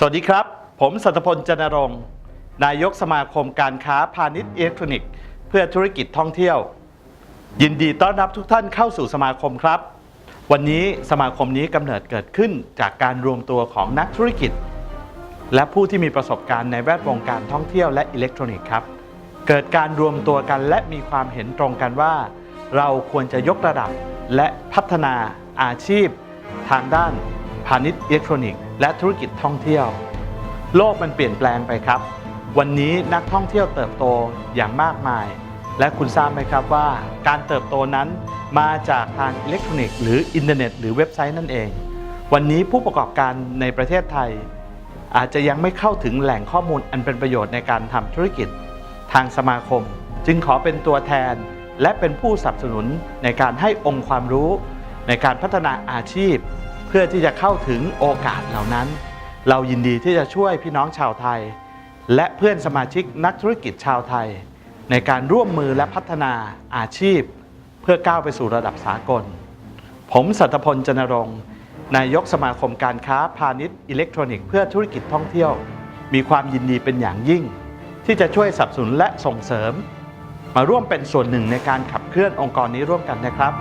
สวัสดีครับ ผมสัตพลจันรงค์นายกสมาคมการค้าพาณิชย์อิเล็กทรอนิกส์เพื่อธุรกิจท่องเที่ยว ยินดีต้อนรับทุกท่านเข้าสู่สมาคมครับ วันนี้สมาคมนี้กำเนิดเกิดขึ้นจากการรวมตัวของนักธุรกิจ และผู้ที่มีประสบการณ์ในแวดวงการท่องเที่ยวและอิเล็กทรอนิกส์ครับ เกิดการรวมตัวกันและมีความเห็นตรงกันว่า เราควรจะยกระดับและพัฒนาอาชีพ ทางด้าน พาณิชย์อิเล็กทรอนิกส์และธุรกิจท่องเที่ยว โลกมันเปลี่ยนแปลงไปครับ วันนี้นักท่องเที่ยวเติบโตอย่างมากมาย และคุณทราบไหมครับว่า การเติบโตนั้นมาจากทางอิเล็กทรอนิกส์หรืออินเทอร์เน็ตหรือเว็บไซต์นั่นเอง วันนี้ผู้ประกอบการในประเทศไทย อาจจะยังไม่เข้าถึงแหล่งข้อมูลอันเป็นประโยชน์ในการทำธุรกิจ ทางสมาคม จึงขอเป็นตัวแทนและเป็นผู้สนับสนุนในการให้องค์ความรู้ ในการพัฒนาอาชีพ เพื่อที่จะเข้าถึงโอกาสเหล่านั้น เรายินดีที่จะช่วยพี่น้องชาวไทย และเพื่อนสมาชิกนักธุรกิจชาวไทย ในการร่วมมือและพัฒนาอาชีพ เพื่อก้าวไปสู่ระดับสากล ผมสัตพลจันรงค์นายกสมาคมการค้าพาณิชย์อิเล็กทรอนิกส์เพื่อธุรกิจท่องเที่ยว มีความยินดีเป็นอย่างยิ่ง ที่จะช่วยสนับสนุนและส่งเสริม มาร่วมเป็นส่วนหนึ่งในการขับเคลื่อนองค์กรนี้ร่วมกันนะครับ